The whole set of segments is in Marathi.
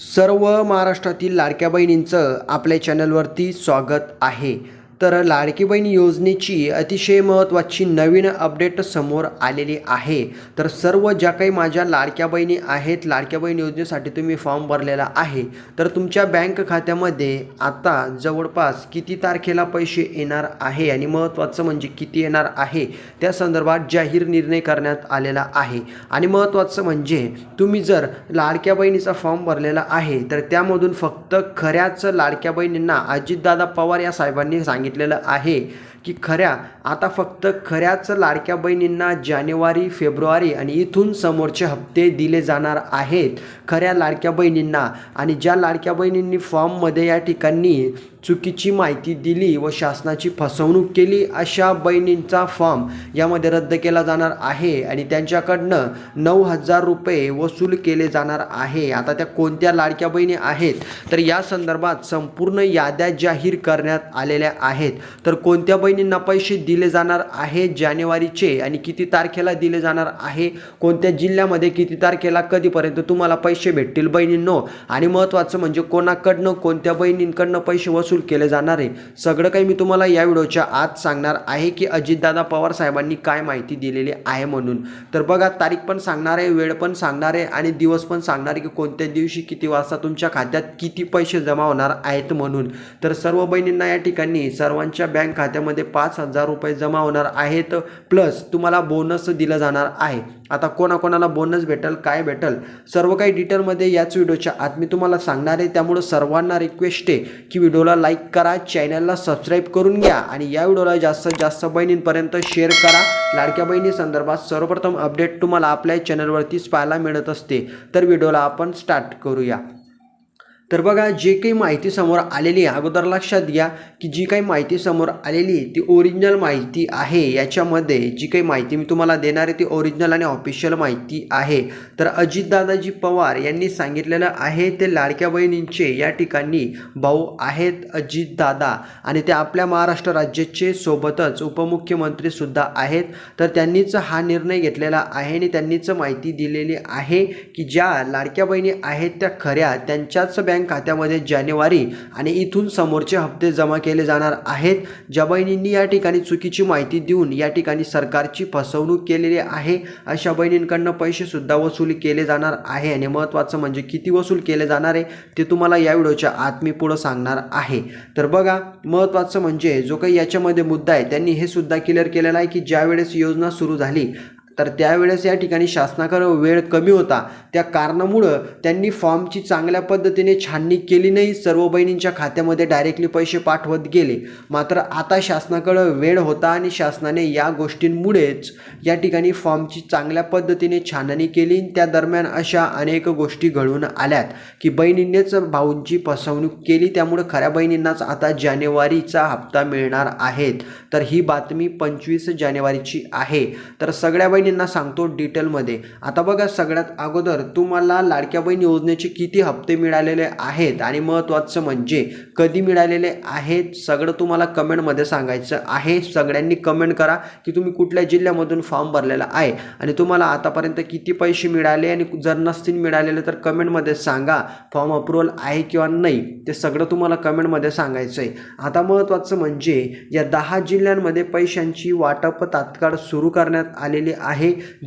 सर्व महाराष्ट्रातील लाडक्या बहिणींचं आपल्या चॅनलवरती स्वागत आहे. तर लाडकी बहीण योजनेची अतिशय महत्त्वाची नवीन अपडेट समोर आलेली आहे. तर सर्व ज्या काही माझ्या लाडक्या बहिणी आहेत लाडक्या बहीण योजनेसाठी तुम्ही फॉर्म भरलेला आहे. तर तुमच्या बँक खात्यामध्ये आता जवळपास किती तारखेला पैसे येणार आहे आणि महत्त्वाचं म्हणजे किती येणार आहे? त्या संदर्भात जाहीर निर्णय करण्यात आलेला आहे. आणि महत्त्वाचं म्हणजे तुम्ही जर लाडक्या बहिणीचा फॉर्म भरलेला आहे तर त्यामधून फक्त खऱ्याच लाडक्या बहिणींना अजितदादा पवार या साहेबांनी सांगितलेलं आहे की खऱ्या आता फक्त खऱ्याच लाडक्या बहिणींना जानेवारी फेब्रुवारी आणि इथून समोरचे हप्ते दिले जाणार आहेत. खऱ्या लाडक्या बहिणींना आणि ज्या लाडक्या बहिणींनी फॉर्ममध्ये या ठिकाणी चुकीची माहिती दिली व शासनाची फसवणूक केली अशा बहिणींचा फॉर्म यामध्ये रद्द केला जाणार आहे आणि त्यांच्याकडनं नऊ हजार रुपये वसूल केले जाणार आहे. आता त्या कोणत्या लाडक्या बहिणी आहेत? तर या संदर्भात संपूर्ण याद्या जाहीर करण्यात आलेल्या आहेत. तर कोणत्या बहिणींना पैसे दिले जाणार आहेत जानेवारीचे आणि किती तारखेला दिले जाणार आहे? कोणत्या जिल्ह्यामध्ये किती तारखेला कधीपर्यंत तुम्हाला पैसे भेटतील बहिणींनो? आणि महत्त्वाचं म्हणजे कोणाकडनं कोणत्या बहिणींकडनं पैसे वसूल केले जाणार आहे. सगळं काही मी तुम्हाला या व्हिडिओच्या आत सांगणार आहे की अजितदादा पवार साहेबांनी काय माहिती दिलेली आहे म्हणून. तर बघा तारीख पण सांगणार आहे वेळ पण सांगणार आहे आणि दिवस पण सांगणार आहे की कोणत्या दिवशी किती वाजता तुमच्या खात्यात किती पैसे जमा होणार आहेत म्हणून. तर सर्व बहिणींना या ठिकाणी सर्वांच्या बँक खात्यामध्ये पाच हजार रुपये जमा होणार आहेत प्लस तुम्हाला बोनस दिलं जाणार आहे. आता कोणाकोणाला बोनस भेटेल काय भेटल सर्व काही डिटेलमध्ये याच व्हिडिओच्या आत मी तुम्हाला सांगणार आहे. त्यामुळं सर्वांना रिक्वेस्ट आहे की व्हिडिओला लाईक करा चॅनलला सबस्क्राईब करून घ्या आणि या व्हिडिओला जास्तीत जास्त बहिणींपर्यंत शेअर करा. लाडक्या बहिणी संदर्भात सर्वप्रथम अपडेट तुम्हाला आपल्या चॅनलवरतीच पाहायला मिळत असते. तर व्हिडिओला आपण स्टार्ट करूया. तर बघा जे काही माहिती समोर आलेली आहे अगोदर लक्षात घ्या की जी काही माहिती समोर आलेली ती ओरिजिनल माहिती आहे. याच्यामध्ये जी काही माहिती मी तुम्हाला देणार आहे ती ओरिजिनल आणि ऑफिशियल माहिती आहे. तर अजितदादाजी पवार यांनी सांगितलेलं आहे ते लाडक्या बहिणींचे या ठिकाणी भाऊ आहेत अजितदादा. आणि ते आपल्या महाराष्ट्र राज्याचे सोबतच उपमुख्यमंत्रीसुद्धा आहेत. तर त्यांनीच हा निर्णय घेतलेला आहे आणि त्यांनीच माहिती दिलेली आहे की ज्या लाडक्या बहिणी आहेत त्या खऱ्या त्यांच्याच बँक खात्यामध्ये जानेवारी आणि इथून समोरचे हप्ते जमा केले जाणार आहेत. ज्या बहिणींनी या ठिकाणी चुकीची माहिती देऊन या ठिकाणी सरकारची फसवणूक केलेली आहे. अशा बहिणींकडनं पैसेसुद्धा वसूल केले जाणार आहे आणि महत्त्वाचं म्हणजे किती वसूल केले जाणार आहे ते तुम्हाला या व्हिडिओच्या आत मी पुढं सांगणार आहे. तर बघा महत्त्वाचं म्हणजे जो काही याच्यामध्ये मुद्दा आहे त्यांनी हे सुद्धा क्लिअर केलेला आहे की ज्यावेळेस योजना सुरू झाली तर त्यावेळेस या ठिकाणी शासनाकडं वेळ कमी होता. त्या कारणामुळं त्यांनी फॉर्मची चांगल्या पद्धतीने छाननी केली नाही. सर्व बहिणींच्या खात्यामध्ये डायरेक्टली पैसे पाठवत गेले. मात्र आता शासनाकडं वेळ होता आणि शासनाने या गोष्टींमुळेच या ठिकाणी फॉर्मची चांगल्या पद्धतीने छाननी केली. त्या दरम्यान अशा अनेक गोष्टी घडून आल्यात की बहिणींनीच भाऊंची फसवणूक केली. त्यामुळे खऱ्या बहिणींनाच आता जानेवारीचा हप्ता मिळणार आहेत तर ही बातमी पंचवीस जानेवारीची आहे. तर सगळ्या बहिणी बहिणींना सांगतो डिटेलमध्ये. आता बघा सगळ्यात अगोदर तुम्हाला लाडक्या बहीण योजनेचे किती हप्ते मिळालेले आहेत आणि महत्त्वाचं म्हणजे कधी मिळालेले आहेत सगळं तुम्हाला कमेंटमध्ये सांगायचं आहे. सगळ्यांनी कमेंट करा की तुम्ही कुठल्या जिल्ह्यामधून फॉर्म भरलेला आहे. आणि तुम्हाला आतापर्यंत किती पैसे मिळाले आणि जर नसतील मिळालेले तर कमेंटमध्ये सांगा फॉर्म अप्रुव्हल आहे किंवा नाही ते सगळं तुम्हाला कमेंटमध्ये सांगायचं आहे. आता महत्त्वाचं म्हणजे या दहा जिल्ह्यांमध्ये पैशांची वाटप तात्काळ सुरू करण्यात आलेली आहे.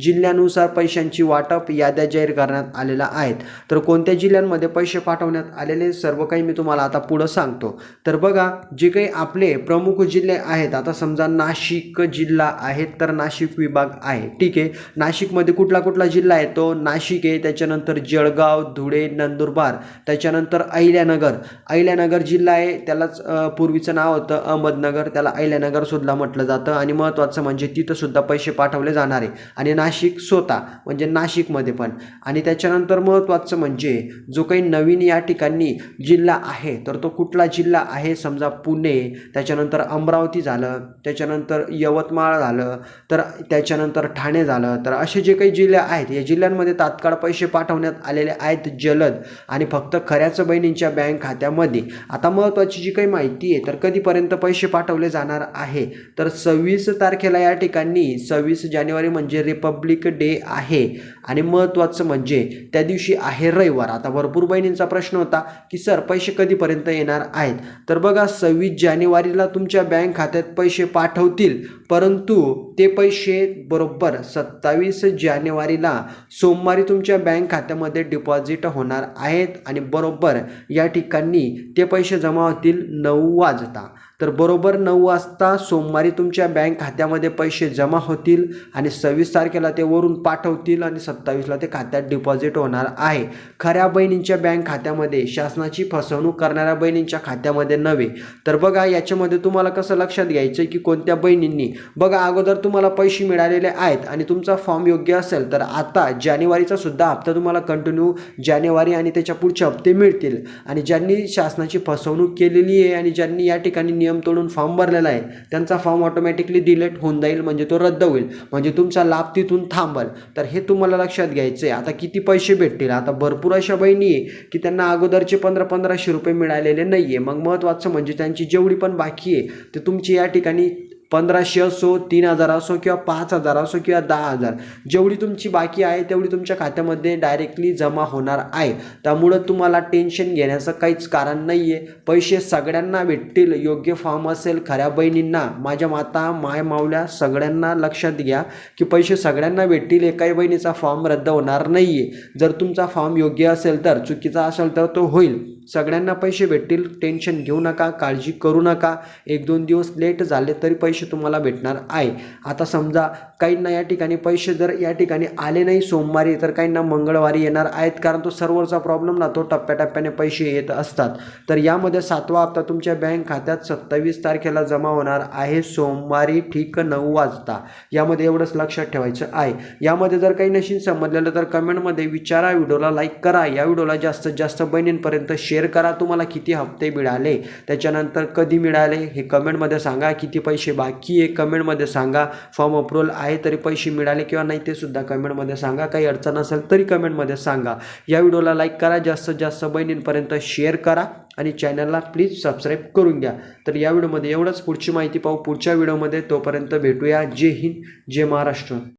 जिल्ह्यानुसार पैशांची वाटप याद्या जाहीर करण्यात आलेल्या आहेत. तर कोणत्या जिल्ह्यांमध्ये पैसे पाठवण्यात आलेले सर्व काही मी तुम्हाला आता पुढं सांगतो. तर बघा जे काही आपले प्रमुख जिल्हे आहेत आता समजा नाशिक जिल्हा आहे तर नाशिक विभाग आहे. ठीक आहे. नाशिकमध्ये कुठला कुठला जिल्हा आहे? तो नाशिक आहे त्याच्यानंतर जळगाव धुळे नंदुरबार त्याच्यानंतर अहिल्यानगर. अहिल्यानगर जिल्हा आहे त्यालाच पूर्वीचं नाव होतं अहमदनगर. त्याला अहिल्यानगर सुद्धा म्हटलं जातं. आणि महत्त्वाचं म्हणजे तिथंसुद्धा पैसे पाठवले जाणार आहे. आणि नाशिक स्वतः म्हणजे नाशिकमध्ये पण. आणि त्याच्यानंतर महत्त्वाचं म्हणजे जो काही नवीन या ठिकाणी जिल्हा आहे तर तो कुठला जिल्हा आहे? समजा पुणे त्याच्यानंतर अमरावती झालं त्याच्यानंतर यवतमाळ झालं तर त्याच्यानंतर ठाणे झालं. तर असे जे काही जिल्हे आहेत या जिल्ह्यांमध्ये तात्काळ पैसे पाठवण्यात आलेले आहेत जलद आणि फक्त खऱ्याच बहिणींच्या बँक खात्यामध्ये. आता महत्त्वाची जी काही माहिती आहे तर कधीपर्यंत पैसे पाठवले जाणार आहे? तर सव्वीस तारखेला या ठिकाणी सव्वीस जानेवारी म्हणजे म्हणजे रिपब्लिक डे आहे. आणि महत्त्वाचं म्हणजे त्या दिवशी आहे रविवार. आता भरपूर बहिणींचा प्रश्न होता की सर पैसे कधीपर्यंत येणार आहेत? तर बघा सव्वीस जानेवारीला तुमच्या बँक खात्यात पैसे पाठवतील परंतु ते पैसे बरोबर सत्तावीस जानेवारीला सोमवारी तुमच्या बँक खात्यामध्ये डिपॉझिट होणार आहेत आणि बरोबर या ठिकाणी ते पैसे जमा होतील नऊ वाजता. तर बरोबर नऊ वाजता सोमवारी तुमच्या बँक खात्यामध्ये पैसे जमा होतील आणि सव्वीस तारखेला ते वरून पाठवतील आणि सत्तावीसला ते खात्यात डिपॉझिट होणार आहे. खऱ्या बहिणींच्या बँक खात्यामध्ये शासनाची फसवणूक करणाऱ्या बहिणींच्या खात्यामध्ये नव्हे. तर बघा याच्यामध्ये तुम्हाला कसं लक्षात घ्यायचं की कोणत्या बहिणींनी बघा अगोदर तुम्हाला पैसे मिळालेले आहेत आणि तुमचा फॉर्म योग्य असेल तर आता जानेवारीचा सुद्धा हप्ता तुम्हाला कंटिन्यू जानेवारी आणि त्याच्या पुढचे हप्ते मिळतील. आणि ज्यांनी शासनाची फसवणूक केलेली आहे आणि ज्यांनी या ठिकाणी नियम तोडून फॉर्म भरलेला आहे. त्यांचा फॉर्म ऑटोमॅटिकली डिलेट होऊन जाईल म्हणजे तो रद्द होईल. म्हणजे तुमचा लाभ तिथून थांबल. तर हे तुम्हाला लक्षात घ्यायचं आहे आता किती पैसे भेटतील? आता भरपूर अशा बहिणी आहे की त्यांना अगोदरचे पंधरा पंधराशे रुपये मिळालेले नाही आहे मग महत्त्वाचं म्हणजे त्यांची जेवढी पण बाकी आहे ते तुमची या ठिकाणी पंधराशे असो तीन हजार असो किंवा पाच हजार असो किंवा दहा हजार. जेवढी तुमची बाकी आहे तेवढी तुमच्या खात्यामध्ये डायरेक्टली जमा होणार आहे. त्यामुळं तुम्हाला टेन्शन घेण्याचं काहीच कारण नाही आहे पैसे सगळ्यांना भेटतील. योग्य फॉर्म असेल खऱ्या बहिणींना माझ्या माता माय मावल्या सगळ्यांना लक्षात घ्या की पैसे सगळ्यांना भेटतील एकाही बहिणीचा फॉर्म रद्द होणार नाही आहे जर तुमचा फॉर्म योग्य असेल तर चुकीचा असेल तर तो होईल. सगळ्यांना पैसे भेटतील. टेन्शन घेऊ नका काळजी करू नका. एक दोन दिवस लेट झाले तरी पैसे तुम्हाला भेटणार आहे. आता समजा काहींना या ठिकाणी पैसे जर या ठिकाणी आले नाही सोमवारी तर काहींना मंगळवारी येणार आहेत. कारण तो सर्व्हरचा प्रॉब्लेम ना तो टप्प्याटप्प्याने पैसे येत असतात. तर यामध्ये सातवा हप्ता तुमच्या बँक खात्यात सत्तावीस तारखेला जमा होणार आहे. सोमवारी ठीक नऊ वाजता. यामध्ये एवढंच लक्षात ठेवायचं आहे. यामध्ये जर काही नशीन समजलेलं तर कमेंटमध्ये विचारा. व्हिडिओला लाईक करा. या व्हिडिओला जास्तीत जास्त बहिणींपर्यंत शेअर करा. तुम्हाला किती हप्ते मिळाले? त्याच्यानंतर कधी मिळाले? हे कमेंटमध्ये सांगा. किती पैसे बाकी आहे कमेंटमध्ये सांगा. फॉर्म अप्रुव्हल आहे तरी पैसे मिळाले किंवा नाही ते सुद्धा कमेंटमध्ये सांगा. काही अडचण असेल तरी कमेंटमध्ये सांगा. या व्हिडिओला लाईक करा. जास्तीत जास्त बहिणींपर्यंत शेअर करा आणि चॅनलला प्लीज सबस्क्राईब करून घ्या. तर या व्हिडिओमध्ये एवढंच. पुढची माहिती पाहू. पुढच्या व्हिडिओमध्ये तोपर्यंत भेटूया. जय हिंद. जय महाराष्ट्र.